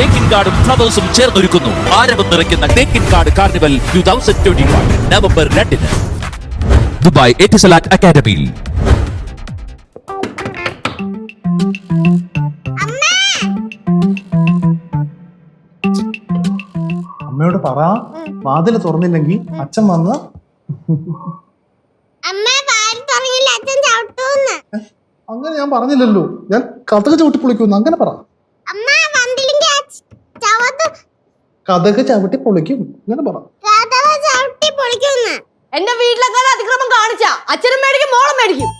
തേക്കിൻ കാർഡും ഫ്ലവേഴ്സും ചേർന്നൊരുക്കുന്നു. ആരവം നിറയ്ക്കുന്ന Thekkinkad carnival two thousand twenty one November രണ്ടിന്. ദുബായ് എറ്റിസലാറ്റ് അക്കാദമിയിൽ. അമ്മയോട് പറ. വാതിൽ തുറന്നില്ലെങ്കിൽ അച്ഛൻ വന്ന്. അമ്മ പാൽ തുടങ്ങിയില്ല അച്ഛൻ ചവിട്ടൂന്ന് അങ്ങനെ ഞാൻ പറഞ്ഞില്ലല്ലോ. ഞാൻ കഥക ചവിട്ടി പൊളിക്കുന്നു അങ്ങനെ പറ. കഥക് ചവിട്ടി പൊളിക്കും. അങ്ങനെ പറ. കഥവ ചവിട്ടി പൊളിക്കുന്നു എന്റെ വീട്ടിലൊക്കെ അതിക്രമം കാണിച്ച. അച്ഛനും മേടിക്കും മോളും മേടിക്കും.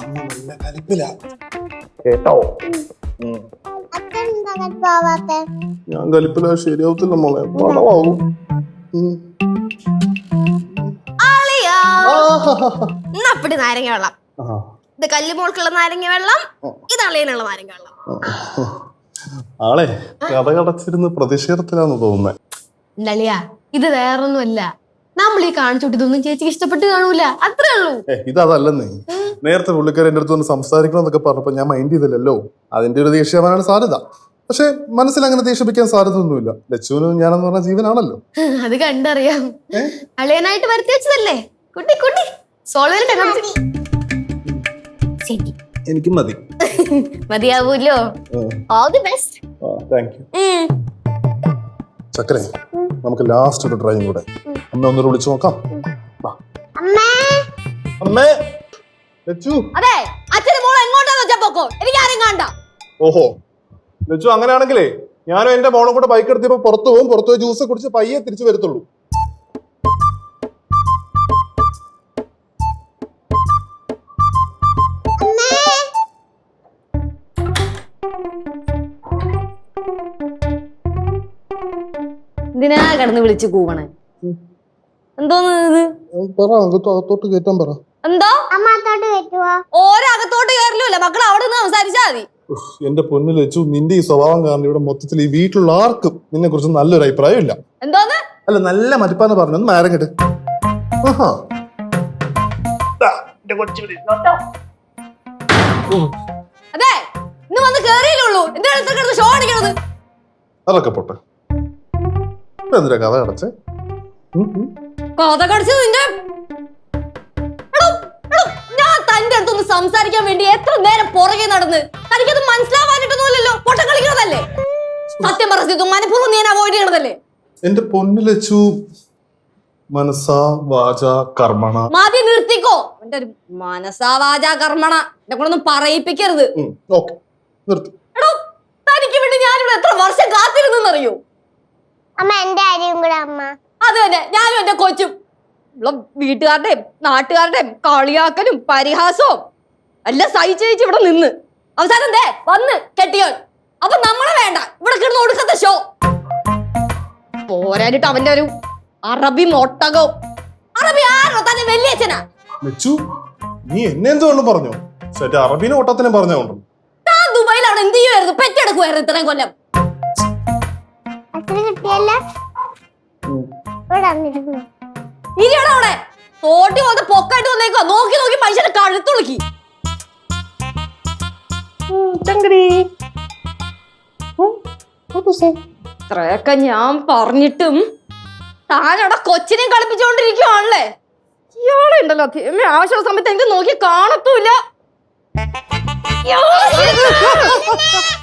അമ്മ നല്ല കലിപ്പില. കേട്ടോ? ഞാൻ കലിപ്പില ശരിയാവത്തില്ല മോളെ. പണമാവും നാരങ്ങ വെള്ളം. ഇത് കല്ലുമോൾക്കുള്ള നാരങ്ങ വെള്ളം ഇത് അളിയനുള്ള നാരങ്ങ വെള്ളം. ആളെ കഥ കടച്ചിരുന്ന് പ്രതിഷേധത്തിലാന്ന് തോന്നുന്നത് എന്തളിയാ ഇത് വേറൊന്നുമല്ല. നമ്മൾ ഈ കാണിച്ചോട്ട് ഇതൊന്നും ചേച്ചിക്ക് ഇഷ്ടപ്പെട്ട് കാണൂല. അത്രേ ഉള്ളൂ. ഇതല്ലെന്നേ നേരത്തെ പുള്ളിക്കാരൻ എന്റെ അടുത്ത് സംസാരിക്കണം എന്നൊക്കെ പറഞ്ഞപ്പോ ഞാൻ മൈൻഡ് ചെയ്തില്ലല്ലോ. അതിന്റെ ഒരു ദേഷ്യമാനാണ് സാധ്യത. പക്ഷെ മനസ്സിൽ അങ്ങനെ ദേഷ്യപ്പിക്കാൻ സാധ്യത ഒന്നുമില്ല ലച്ചുവിന് ഞാനെന്ന് പറഞ്ഞ ജീവനാണല്ലോ. അത് കണ്ടറിയാം? അളിയനായിട്ട് വരുത്തി വെച്ചതല്ലേ? കുട്ടി കുട്ടി. സോൾവെന്റ് ശരി എനിക്ക് മതി. മതിയാവൂല്ലോ all the best thank you ചക്കരെ നമുക്ക് ലാസ്റ്റ് ഒരു ട്രൈയും കൂടെ. അമ്മ ഒന്ന് വിളിച്ചു നോക്കാം. അമ്മേ. അമ്മേ ലച്ചു. അതെ അച്ഛന് മോൾ എങ്ങോട്ടാന്ന് വെച്ചാ പോക്കോ? എനിക്ക് ആരും കാണണ്ട. ഓഹോ. ലച്ചു അങ്ങനെയാണെങ്കിലേ ഞാനും എന്റെ മോളും കൂടെ ബൈക്ക് എടുത്തിപ്പോ പുറത്തു പോകും. പുറത്തു പോയി ജ്യൂസ് കുടിച്ച് പയ്യെ തിരിച്ചു വരത്തുള്ളൂ. എന്തിനാ കിടന്ന് വിളിച്ച് കൂവണേ? എന്തോന്ന് ഇത്? പറ അകത്തോ അകത്തോട്ട് കയറ്റാൻ പറ. എന്തോ? കയറില്ല മക്കൾ അവിടെ നിന്ന് സംസാരിച്ചാ മതി. എന്റെ നിന്റെ ഈ സ്വഭാവം കാരണം ഇവിടെ മൊത്തത്തിൽ ഈ വീട്ടിലുള്ള ആർക്കും നിന്നെ കുറിച്ച് നല്ലൊരു അഭിപ്രായം ഇല്ല. എന്തോന്ന്? അല്ല നല്ല മതിപ്പാന്ന് പറഞ്ഞു ഒന്ന് നേരം കേട്ട്. ആഹാ. അതെ ഇന്ന് വന്ന് കേറിയില്ലുള്ളൂ എന്തിനാ ഇത്ര കിടന്ന് ഷോ അടിക്കണത്? അതൊക്കെ പോട്ടെ. എന്തിനാ കഥ കടച്ച്. കഥ കടിച്ചത് നിന്റെ? ഞാൻ തന്റെ അടുത്തൊന്ന് സംസാരിക്കാൻ വേണ്ടി എത്ര നേരം പുറകെ നടന്ന് തനിക്കത് മനസ്സിലാവാനിട്ടൊന്നുമില്ലല്ലോ പൊട്ടം കളിക്കണതല്ലേ? സത്യം പറഞ്ഞു മനഃപൂർവം നീ അവോയ്ഡ് ചെയ്യണതല്ലേ? എന്റെ പൊന്നു ലച്ചു മനസ്സ വാച കർമ്മണ. മതി നിർത്തിക്കോ. എന്റെ ഒരു മനസാവാച കർമ്മണ. എന്നെ കൊണ്ടൊന്നും പറയിപ്പിക്കരുത്. ഓക്കെ. നിർത്തി. എടോ തനിക്ക് വേണ്ടി ഞാനിവിടെ എത്ര വർഷം കാത്തിരുന്നെന്നറിയോ? അമ്മ എന്റെ അരിയും കൂടെ അമ്മ. അത് തന്നെ. ഞാനും എന്റെ കൊച്ചും. ഉള്ള വീട്ടുകാരുടെയും നാട്ടുകാരുടെയും കളിയാക്കലും പരിഹാസവും എല്ലാം സഹിച്ച് സഹിച്ച് ഇവിടെ നിന്ന്. അവസാനം ദേ വന്ന് കെട്ടിയോ അപ്പൊ നമ്മളെ വേണ്ട. ഇവിടെ കിടന്ന് ഒടുക്കത്തെ ഷോ പോരാനിട്ട് അവന്റെ ഒരു അറബി മൊട്ടകോ. അറബി ആരോ? തന്നെ വലിയച്ഛനാ. ലച്ചു നീ എന്നെ എന്തുകൊണ്ട് പറഞ്ഞു? സെറ്റ് അറബിനെ ഓട്ടത്തിനെ പറഞ്ഞോണ്ടോ താൻ ദുബായിൽ അവിടെ എന്ത് ചെയ്യുമായിരുന്നു പെറ്റെടുക്കുമായിരുന്നു ഇത്രയും കൊല്ലം. ഇരിയടാ അവിടെ. തോട്ടി പോലത്തെ പൊക്കായിട്ട് വന്നേക്കോ നോക്കി നോക്കി മനുഷ്യനെ കഴുത്തുളുക്കി. ഇത്രയൊക്കെ ഞാൻ പറഞ്ഞിട്ടും താനവിടെ കൊച്ചിനെയും കൊച്ചിനെ കളിപ്പിച്ചുകൊണ്ടിരിക്കുവാണല്ലേ? ഇയാളെ ഉണ്ടല്ലോ. ദൈവമേ, ആവശ്യമുള്ള സമയത്ത് എനിക്ക് നോക്കി കാണത്തൂല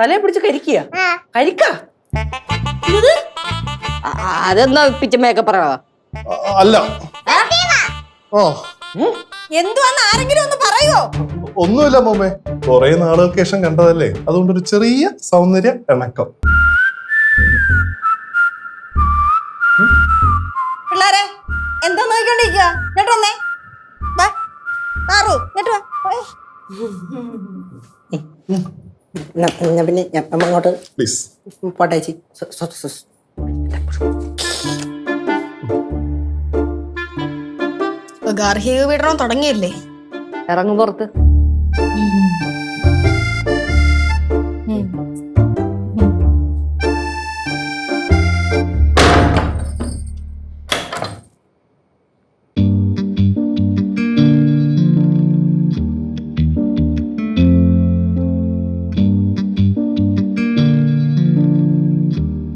തലയെ പിടിച്ച് കരിക്കുക കരിക്ക? അതെന്താ പിച്ചമ്മയൊക്കെ പറയാ അല്ല. ഓ എന്തുവാന്ന് ആരെങ്കിലും ഒന്ന് പറയോ? ഒന്നുമില്ല മോമേ. കൊറേ നാളുകൾക്ക് ശേഷം കണ്ടതല്ലേ? അതുകൊണ്ടൊരു ചെറിയ സൗന്ദര്യ ഇണക്കം. എന്നാ പിന്നെ ഞാൻ അങ്ങോട്ട് പ്ലീസ് പോട്ടെ ചേച്ചി. ഗാർഹിക പീഡനം തുടങ്ങിയല്ലേ? ഇറങ്ങും പുറത്ത്.